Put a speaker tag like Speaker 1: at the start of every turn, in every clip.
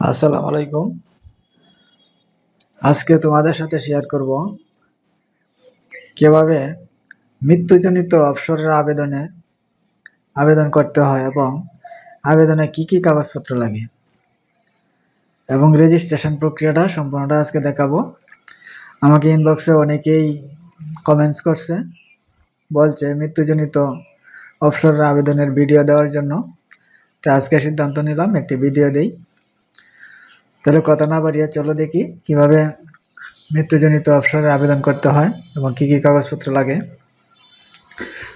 Speaker 1: আসসালামু আলাইকুম। আজকে তোমাদের সাথে শেয়ার করব কীভাবে মৃত্যুজনিত অবসরের আবেদনে আবেদন করতে হয় এবং আবেদনে কি কি কাগজপত্র লাগে এবং রেজিস্ট্রেশন প্রক্রিয়াটা সম্পূর্ণটা আজকে দেখাবো। আমাকে ইনবক্সে অনেকেই কমেন্টস করছে, বলছে মৃত্যুজনিত অবসরের আবেদনের ভিডিও দেওয়ার জন্য। তো আজকে সিদ্ধান্ত নিলাম, একটি ভিডিও দেই। তাহলে কথা না বাড়িয়ে চলো দেখি কীভাবে মৃত্যুজনিত অবসরে আবেদন করতে হয় এবং কি কি কাগজপত্র লাগে।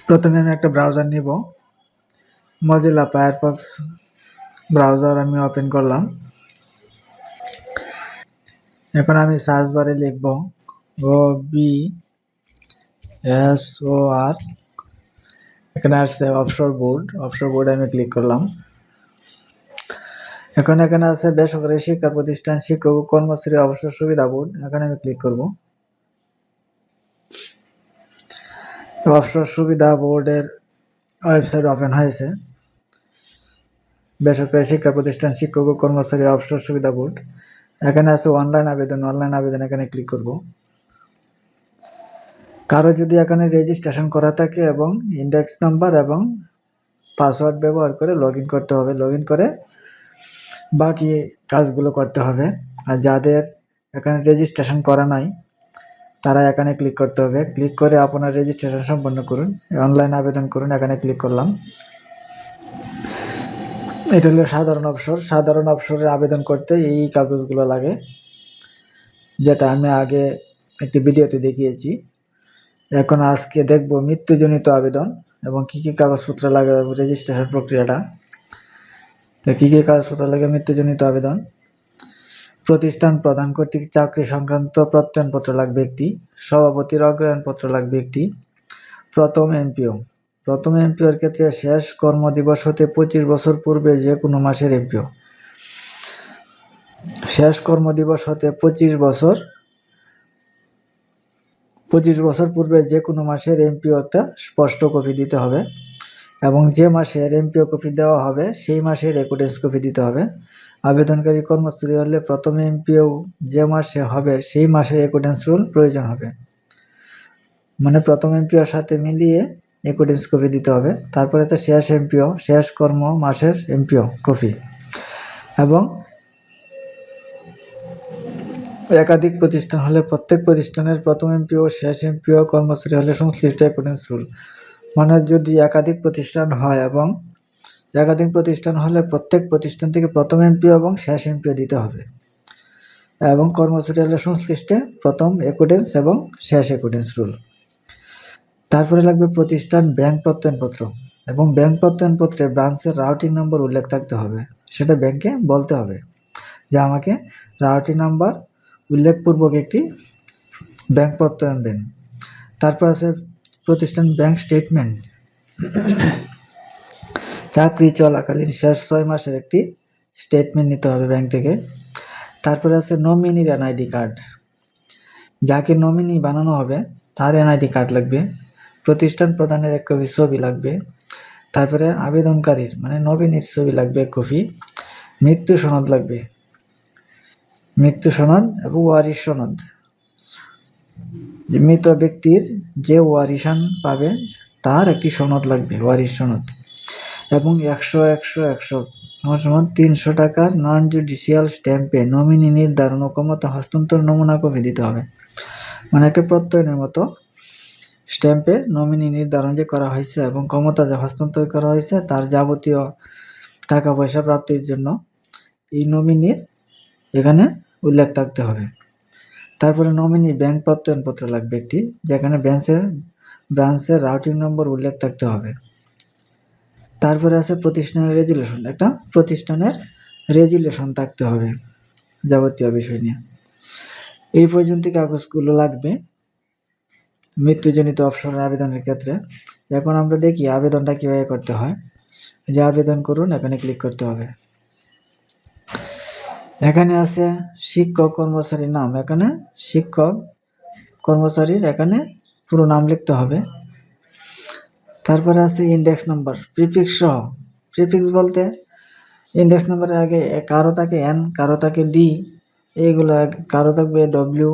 Speaker 1: প্রথমে আমি একটা ব্রাউজার নিব। মজিলা ফায়ারফক্স ব্রাউজার আমি ওপেন করলাম। এখন আমি সার্চ বারে লিখব ও বি এস ও আর এখানে আসছে অফশোর বোর্ড অফশোর বোর্ডে আমি ক্লিক করলাম। এখন এখানে আছে বেসরকারি শিক্ষা প্রতিষ্ঠান শিক্ষক ও কর্মচারী অবসর সুবিধা বোর্ড। এখানে আমি ক্লিক করব। অবসর সুবিধা বোর্ডের ওয়েবসাইট ওপেন হয়েছে। বেসরকারি শিক্ষা প্রতিষ্ঠান শিক্ষক ও কর্মচারী অবসর সুবিধা বোর্ড। এখানে আছে অনলাইন আবেদন। অনলাইন আবেদন এখানে ক্লিক করব। কারও যদি এখানে রেজিস্ট্রেশন করা থাকে এবং ইন্ডেক্স নাম্বার এবং পাসওয়ার্ড ব্যবহার করে লগ করতে হবে। লগ করে বাকি কাজগুলো করতে হবে। আর যাদের এখানে রেজিস্ট্রেশন করা নাই, তারা এখানে ক্লিক করতে হবে। ক্লিক করে আপনার রেজিস্ট্রেশন সম্পন্ন করুন। অনলাইন আবেদন করুন, এখানে ক্লিক করলাম। এটা হলো সাধারণ অবসর। সাধারণ অবসরের আবেদন করতে এই কাগজগুলো লাগে, যেটা আমি আগে একটি ভিডিওতে দেখিয়েছি। এখন আজকে দেখব মৃত্যুজনিত আবেদন এবং কি কি কাগজপত্র লাগে রেজিস্ট্রেশন প্রক্রিয়াটা। তো কী কী কাগজপত্র লাগে মৃত্যুজনিত আবেদন? প্রতিষ্ঠান প্রদান কর্তৃক চাকরি সংক্রান্ত প্রত্যয়নপত্র লাগবে একটি, সভাপতির অগ্রহায়ণপত্র লাগবে একটি, প্রথম এমপিও। প্রথম এমপিওর ক্ষেত্রে শেষ কর্মদিবস হতে পঁচিশ বছর পূর্বে যে কোনো মাসের এমপিও। শেষ কর্মদিবস হতে পঁচিশ বছর পঁচিশ বছর পূর্বে যে কোনো মাসের এমপিও একটা স্পষ্ট কপি দিতে হবে। এবং যে মাসের এমপিও কপি দেওয়া হবে, সেই মাসের রেকর্ডেন্স কপি দিতে হবে। আবেদনকারী কর্মচারী হলে প্রথম এমপিও যে মাসে হবে, সেই মাসের রেকর্ডেন্স রুল প্রয়োজন হবে। মানে প্রথম এমপিওর সাথে মিলিয়ে রেকর্ডেন্স কপি দিতে হবে। তারপরে তো শেষ এমপিও, শেষ কর্ম মাসের এমপিও কপি। এবং একাধিক প্রতিষ্ঠান হলে, প্রত্যেক প্রতিষ্ঠানের প্রথম এমপিও, শেষ এমপিও কর্মচারী হলে সংশ্লিষ্ট রেকর্ডেন্স রুল। মানে যদি একাধিক প্রতিষ্ঠান হয় এবং একাধিক প্রতিষ্ঠান হলে প্রত্যেক প্রতিষ্ঠান থেকে প্রথম এমপিও এবং শেষ এমপিও দিতে হবে। এবং কর্মচারী হলে সংশ্লিষ্টে প্রথম একুডেন্স এবং শেষ একুডেন্স রুল তারপরে লাগবে প্রতিষ্ঠান ব্যাংক প্রত্যয়নপত্র। এবং ব্যাংক প্রত্যয়নপত্রে ব্রাঞ্চের রাউটিং নম্বর উল্লেখ থাকতে হবে। সেটা ব্যাংকে বলতে হবে যে আমাকে রাউটিং নাম্বার উল্লেখপূর্বক একটি ব্যাংক প্রত্যয়ন দেন। তারপর আছে প্রতিষ্ঠান ব্যাংক স্টেটমেন্ট। চাকরি চলাকালীন শেষ ছয় মাসের একটি স্টেটমেন্ট নিতে হবে ব্যাংক থেকে। তারপরে আছে নমিনির এনআইডি কার্ড যাকে নমিনি বানানো হবে, তার এনআইডি কার্ড লাগবে। প্রতিষ্ঠান প্রদানের এক কপি ছবি লাগবে। তারপরে আবেদনকারীর মানে নবীনের ছবি লাগবে এক কপি মৃত্যু সনদ লাগবে। মৃত্যু সনদ এবং ওয়ারিশ সনদ। মৃত ব্যক্তির যে ওয়ারিশান পাবে, তার একটি সনদ লাগবে, ওয়ারিশ সনদ। এবং একশো একশো একশো, সমান তিনশো টাকার নন জুডিশিয়াল স্ট্যাম্পে নমিনি নির্ধারণ ও ক্ষমতা হস্তান্তর নমুনা কপি দিতে হবে। মানে একটা প্রত্যয়নের মতো স্ট্যাম্পে নমিনি নির্ধারণ যে করা হয়েছে এবং ক্ষমতা যে হস্তান্তর করা হয়েছে, তার যাবতীয় টাকা পয়সা প্রাপ্তির জন্য এই নমিনির এখানে উল্লেখ থাকতে হবে। তারপরে নমিনি ব্যাংক প্রত্যয়নপত্র লাগবে একটি, যেখানে ব্যাংকের, ব্রাঞ্চের রাউটিং নম্বর উল্লেখ থাকতে হবে। তারপরে আছে প্রতিষ্ঠানের রেজুলেশন একটা প্রতিষ্ঠানের রেজুলেশন থাকতে হবে, যাবতীয় বিষয় নিয়ে। এই পর্যন্ত কাগজগুলো লাগবে? মৃত্যুজনিত অবসরের আবেদনের ক্ষেত্রে। এখন আমরা দেখি আবেদনটা কীভাবে করতে হয়। যে আবেদন করুন, এখানে ক্লিক করতে হবে। এখানে আছে শিক্ষক কর্মচারীর নাম। এখানে শিক্ষক কর্মচারীর এখানে পুরো নাম লিখতে হবে। তারপরে আছে ইন্ডেক্স নাম্বার প্রিফিক্স সহ। প্রিফিক্স বলতে ইন্ডেক্স নাম্বারের আগে কারও থাকে এন কারও থাকে ডি এইগুলা কারও থাকবে ডব্লিউ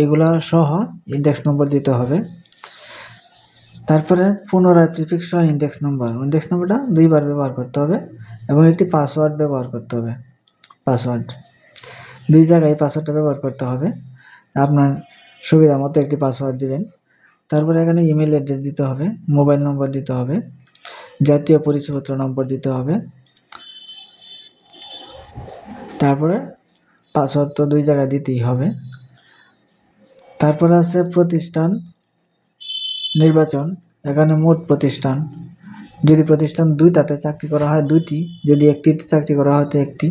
Speaker 1: এইগুলা সহ ইন্ডেক্স নম্বর দিতে হবে। তারপরে পুনরায় প্রিফিক্স সহ ইন্ডেক্স নম্বর ইন্ডেক্স নম্বরটা দুইবার ব্যবহার করতে হবে এবং একটি পাসওয়ার্ড ব্যবহার করতে হবে। পাসওয়ার্ড দুই জায়গায় পাসওয়ার্ডটা ব্যবহার করতে হবে। আপনার সুবিধা মতো একটি পাসওয়ার্ড দিবেন। তারপরে এখানে ইমেল অ্যাড্রেস দিতে হবে মোবাইল নম্বর দিতে হবে, জাতীয় পরিচয়পত্র নম্বর দিতে হবে। তারপরে পাসওয়ার্ড তো দুই জায়গায় দিতেই হবে। তারপরে আছে প্রতিষ্ঠান, নির্বাচন, এখানে মোট প্রতিষ্ঠান। যদি প্রতিষ্ঠান দুইটাতে চাকরি করা হয়, দুইটি, যদি একটিতে চাকরি করা হয়, তো একটি।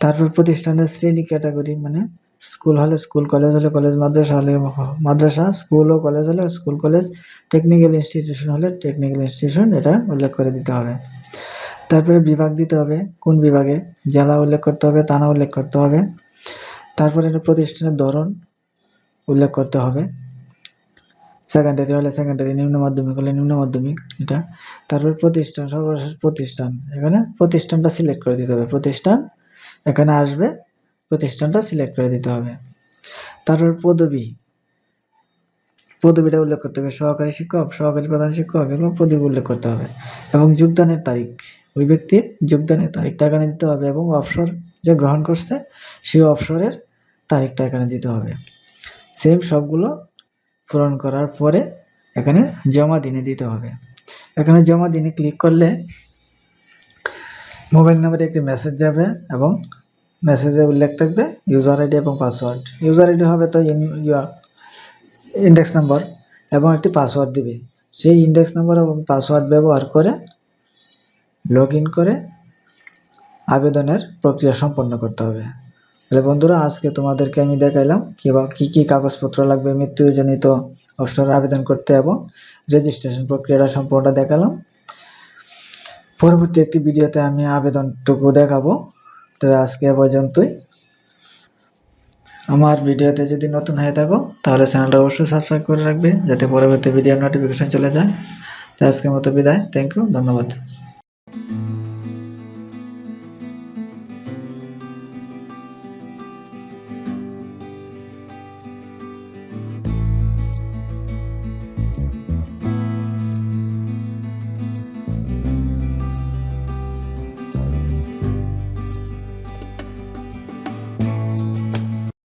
Speaker 1: তারপর প্রতিষ্ঠানের শ্রেণি ক্যাটাগরি মানে স্কুল হলে স্কুল, কলেজ হলে কলেজ, মাদ্রাসা হলে মাদ্রাসা, স্কুল ও কলেজ হলে স্কুল, কলেজ টেকনিক্যাল ইনস্টিটিউশন হলে টেকনিক্যাল ইনস্টিটিউশন এটা উল্লেখ করে দিতে হবে। তারপরে বিভাগ দিতে হবে, কোন বিভাগে? জেলা উল্লেখ করতে হবে, থানা উল্লেখ করতে হবে। তারপরে এটা প্রতিষ্ঠানের ধরন উল্লেখ করতে হবে। সেকেন্ডারি হলে সেকেন্ডারি নিম্ন মাধ্যমিক হলে নিম্ন মাধ্যমিক, এটা। তারপর প্রতিষ্ঠান, সর্বশেষ প্রতিষ্ঠান, এখানে প্রতিষ্ঠানটা সিলেক্ট করে দিতে হবে। প্রতিষ্ঠান এখানে আসবে, প্রতিষ্ঠানটা সিলেক্ট করে দিতে হবে। তারপর পদবি। পদবিটা উল্লেখ করতে হবে, সহকারী শিক্ষক, সহকারী প্রধান শিক্ষক এগুলো পদবি উল্লেখ করতে হবে। এবং যোগদানের তারিখ। ওই ব্যক্তির যোগদানের তারিখটা এখানে দিতে হবে এবং অবসর যে গ্রহণ করছে, সেই অবসরের তারিখটা এখানে দিতে হবে। সেম সবগুলো পূরণ করার পরে এখানে জমা দিনে দিতে হবে। এখানে জমা দিনে ক্লিক করলে মোবাইল নাম্বারে একটি মেসেজ যাবে এবং মেসেজে উল্লেখ থাকবে ইউজার আইডি এবং পাসওয়ার্ড ইউজার আইডি হবে তো ইন্ডেক্স নাম্বার এবং একটি পাসওয়ার্ড দিবে। সেই ইন্ডেক্স নাম্বার এবং পাসওয়ার্ড ব্যবহার করে লগ করে আবেদনের প্রক্রিয়া সম্পন্ন করতে হবে। তাহলে বন্ধুরা, আজকে তোমাদেরকে আমি দেখাইলাম কিবা, কী কী কাগজপত্র লাগবে, মৃত্যুজনিত অবসর আবেদন করতে এবং রেজিস্ট্রেশন প্রক্রিয়াটা সম্পূর্ণটা দেখালাম। পরবর্তী একটি ভিডিওতে আমি আবেদনটুকু দেখাবো। তো আজকে পর্যন্তই। আমার ভিডিওতে যদি নতুন হয়ে থাকো, তাহলে চ্যানেলটা অবশ্যই সাবস্ক্রাইব করে রাখবে, যাতে পরবর্তী ভিডিও নোটিফিকেশন চলে যায়। তো আজকের মতো বিদায়। থ্যাংক ইউ ধন্যবাদ।